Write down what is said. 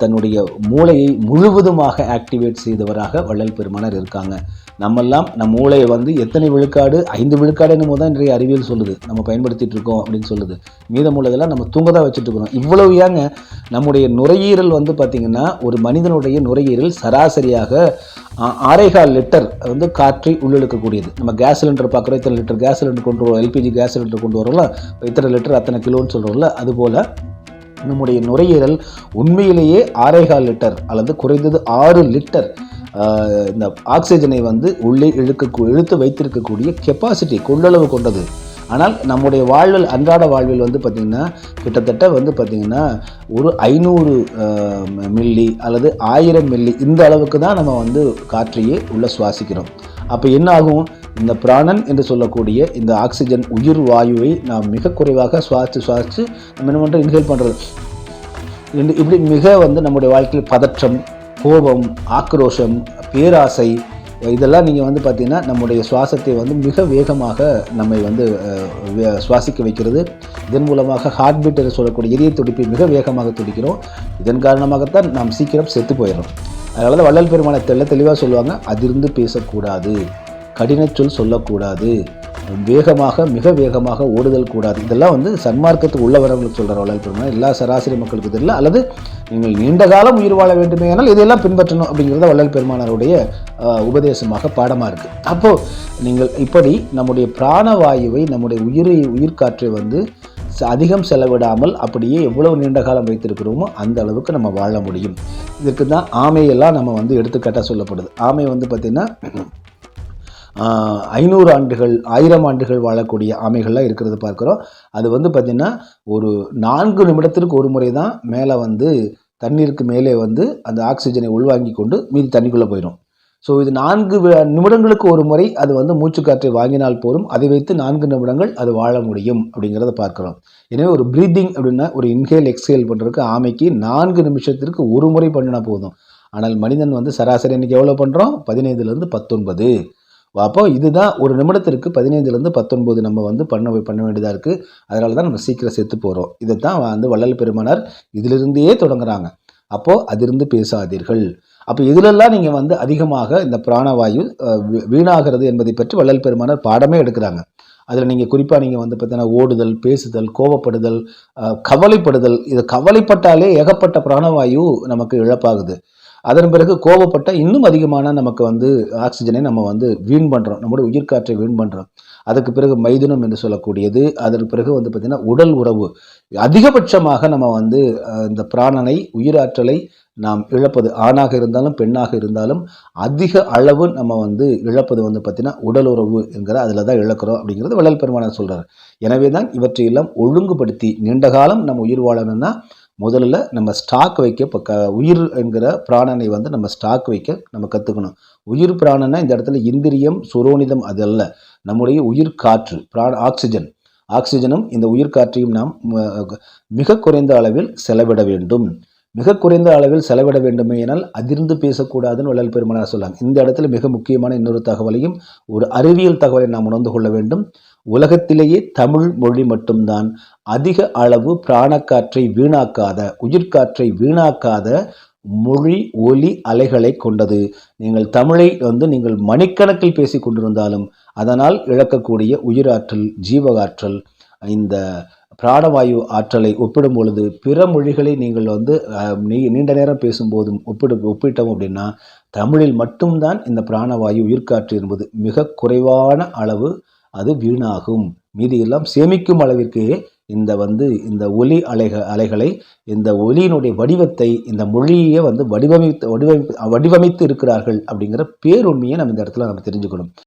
தன்னுடைய மூளையை முழுவதுமாக ஆக்டிவேட் செய்தவராக வள்ளல் பெருமானர் இருக்காங்க. நம்மெல்லாம் நம் மூளையை வந்து எத்தனை விழுக்காடு? ஐந்து விழுக்காடு என்னமோ தான் இன்றைய அறிவியல் சொல்லுது. நம்ம பயன்படுத்திட்டு இருக்கோம் அப்படின்னு சொல்லுது. மீதமுள்ளதெல்லாம் நம்ம தூங்க தான் வச்சுட்டு இருக்கிறோம். இவ்வளவு ஏங்க நம்முடைய நுரையீரல் வந்து பார்த்திங்கன்னா ஒரு மனிதனுடைய நுரையீரல் சராசரியாக ஆரைகால் லிட்டர் வந்து காற்றை உள்ளிழுக்கக்கூடியது. நம்ம கேஸ் சிலிண்டர் பார்க்குறோம் இத்தனை லிட்டர் கேஸ் சிலிண்டர் கொண்டு வரோம் எல்பிஜி கேஸ் சிலிண்டர் கொண்டு வரோம்ல இத்தனை லிட்டர் அத்தனை கிலோன்னு சொல்கிறோம்ல அதுபோல் நம்முடைய நுரையீரல் உண்மையிலேயே ஆறேகால் லிட்டர் அல்லது குறைந்தது ஆறு லிட்டர் இந்த ஆக்சிஜனை வந்து உள்ளே இழுக்க இழுத்து வைத்திருக்கக்கூடிய கெப்பாசிட்டி கொள்ளளவு கொண்டது. ஆனால் நம்முடைய வாழ்வில் அன்றாட வாழ்வில் வந்து பார்த்திங்கன்னா கிட்டத்தட்ட வந்து பார்த்திங்கன்னா ஒரு ஐநூறு மில்லி அல்லது ஆயிரம் மில்லி இந்த அளவுக்கு தான் நம்ம வந்து காற்றையே உள்ள சுவாசிக்கிறோம். அப்போ என்ன ஆகும்? இந்த பிராணன் என்று சொல்லக்கூடிய இந்த ஆக்சிஜன் உயிர் வாயுவை நாம் மிக குறைவாக சுவாசித்து சுவாசித்து நம்ம என்ன பண்ணுறோம் இன்ஹேல் பண்ணுறது இப்படி மிக வந்து நம்முடைய வாழ்க்கையில் பதற்றம் கோபம் ஆக்ரோஷம் பேராசை இதெல்லாம் நீங்கள் வந்து பார்த்தீங்கன்னா நம்முடைய சுவாசத்தை வந்து மிக வேகமாக நம்மை வந்து சுவாசிக்க வைக்கிறது. இதன் மூலமாக ஹார்ட் பீட் என்று சொல்லக்கூடிய இதய துடிப்பை மிக வேகமாக துடிக்கிறோம். இதன் காரணமாகத்தான் நாம் சீக்கிரம் செத்து போயிடும் அதனால தான் வள்ளல் பெருமான தெள்ள தெளிவாக சொல்லுவாங்க அதிர்ந்து பேசக்கூடாது. கடினச் சொல் சொல்லக்கூடாது. வேகமாக மிக வேகமாக ஓடுதல் கூடாது. இதெல்லாம் வந்து சன்மார்க்கத்துக்கு உள்ளவரவங்களுக்கு சொல்கிற வளர்ப்பு பெருமாள் எல்லா சராசரி மக்களுக்கு தெரியல. அல்லது நீங்கள் நீண்ட காலம் உயிர் வாழ வேண்டுமே ஆனால் இதையெல்லாம் பின்பற்றணும் அப்படிங்கிறத வள்ளல் பெருமானாருடைய உபதேசமாக பாடமாக இருக்குது அப்போது நீங்கள் இப்படி நம்முடைய பிராணவாயுவை நம்முடைய உயிரை உயிர்காற்றை வந்து அதிகம் செலவிடாமல் அப்படியே எவ்வளவு நீண்ட காலம் வைத்திருக்கிறோமோ அந்த அளவுக்கு நம்ம வாழ முடியும். இதுக்கு தான் ஆமையெல்லாம் நம்ம வந்து எடுத்துக்காட்டாக சொல்லப்படுது. ஆமை வந்து பார்த்திங்கன்னா ஐநூறு ஆண்டுகள் ஆயிரம் ஆண்டுகள் வாழக்கூடிய ஆமைகள்லாம் இருக்கிறது பார்க்குறோம். அது வந்து பார்த்திங்கன்னா ஒரு நான்கு நிமிடத்திற்கு ஒரு முறை தான் மேலே வந்து தண்ணீருக்கு மேலே வந்து அந்த ஆக்சிஜனை உள்வாங்கி கொண்டு மீதி தண்ணிக்குள்ளே போயிடும். ஸோ இது நான்கு நிமிடங்களுக்கு ஒரு முறை அது வந்து மூச்சுக்காற்றை வாங்கினால் போதும். அதை வைத்து நான்கு நிமிடங்கள் அது வாழ முடியும் அப்படிங்கிறத பார்க்குறோம். எனவே ஒரு ப்ரீதிங் அப்படின்னா ஒரு இன்ஹேல் எக்ஸ்ஹேல் பண்ணுறதுக்கு ஆமைக்கு நான்கு நிமிஷத்திற்கு ஒரு முறை பண்ணினா போதும். ஆனால் மனிதன் வந்து சராசரி இன்றைக்கி எவ்வளோ பண்ணுறோம் பதினைந்துலேருந்து பத்தொன்பது. அப்போ இதுதான் ஒரு நிமிடத்திற்கு பதினைந்துலேருந்து பத்தொன்பது நம்ம வந்து பண்ண பண்ண வேண்டியதாக இருக்குது அதனால தான் நம்ம சீக்கிரம் செத்து போகிறோம் இதை தான் வந்து வள்ளல் பெருமானார் இதிலிருந்தே தொடங்குறாங்க. அப்போது அதிருந்து பேசாதீர்கள். அப்போ இதிலெல்லாம் நீங்கள் வந்து அதிகமாக இந்த பிராணவாயு வீ- வீணாகிறது என்பதை பற்றி வள்ளல் பெருமானார் பாடமே எடுக்கிறாங்க. அதில் நீங்கள் குறிப்பாக நீங்கள் வந்து பார்த்தீங்கன்னா ஓடுதல் பேசுதல் கோவப்படுதல் கவலைப்படுதல் இது கவலைப்பட்டாலே ஏகப்பட்ட பிராணவாயு நமக்கு இழப்பாகுது. அதன் பிறகு கோபப்பட்ட இன்னும் அதிகமான நமக்கு வந்து ஆக்சிஜனை நம்ம வந்து வீண் பண்ணுறோம் நம்முடைய உயிர்காற்றை வீண் பண்ணுறோம் அதுக்கு பிறகு மைதுனம் என்று சொல்லக்கூடியது. அதற்கு பிறகு வந்து பார்த்திங்கன்னா உடல் உறவு. அதிகபட்சமாக நம்ம வந்து இந்த பிராணனை உயிராற்றலை நாம் இழப்பது ஆணாக இருந்தாலும் பெண்ணாக இருந்தாலும் அதிக அளவு நம்ம வந்து இழப்பது வந்து பார்த்திங்கன்னா உடல் உறவு என்கிற அதில் தான் இழக்கிறோம் அப்படிங்கிறது வள்ளல் பெருமானார் சொல்கிறார் எனவே தான் இவற்றையெல்லாம் ஒழுங்குபடுத்தி நீண்ட காலம் நம்ம உயிர் வாழணும்னா முதல்ல நம்ம ஸ்டாக் வைக்க இப்போ க உயிர் என்கிற பிராணனை வந்து நம்ம ஸ்டாக் வைக்க நம்ம கற்றுக்கணும் உயிர் பிராணனை இந்த இடத்துல இந்திரியம் சுரோனிதம் அது அல்ல. நம்முடைய உயிர் காற்று பிராண ஆக்சிஜன் ஆக்சிஜனும் இந்த உயிர் காற்றையும் நாம் மிக குறைந்த அளவில் செலவிட வேண்டும். மிக குறைந்த அளவில் செலவிட வேண்டுமேனால் அதிர்ந்து பேசக்கூடாதுன்னு வள்ளல் பெருமனார் சொல்லாங்க இந்த இடத்துல மிக முக்கியமான இன்னொரு தகவலையும் ஒரு அறிவியல் தகவலை நாம் உணர்ந்து கொள்ள வேண்டும். உலகத்திலேயே தமிழ் மொழி மட்டும்தான். அதிக அளவு பிராணக்காற்றை வீணாக்காத உயிர்காற்றை வீணாக்காத மொழி ஒலி அலைகளை கொண்டது. நீங்கள் தமிழை வந்து நீங்கள் மணிக்கணக்கில் பேசி கொண்டிருந்தாலும் அதனால் இழக்கக்கூடிய உயிராற்றல் ஜீவகாற்றல் இந்த பிராணவாயு ஆற்றலை ஒப்பிடும் பொழுது பிற மொழிகளை நீங்கள் வந்து நீ- நீண்ட நேரம் பேசும்போதும் ஒப்பிடு ஒப்பிட்டோம் அப்படின்னா தமிழில் மட்டும்தான் இந்த பிராணவாயு உயிர்காற்று என்பது மிக குறைவான அளவு அது வீணாகும். மீதியெல்லாம் சேமிக்கும் அளவிற்கு இந்த வந்து இந்த ஒலி அலைக அலைகளை இந்த ஒலியினுடைய வடிவத்தை இந்த மொழியே வந்து வடிவமைத்து வடிவமைத்து வடிவமைத்து இருக்கிறார்கள் அப்படிங்கிற பேருண்மையை நம்ம இந்த இடத்துல நம்ம தெரிஞ்சுக்கணும்.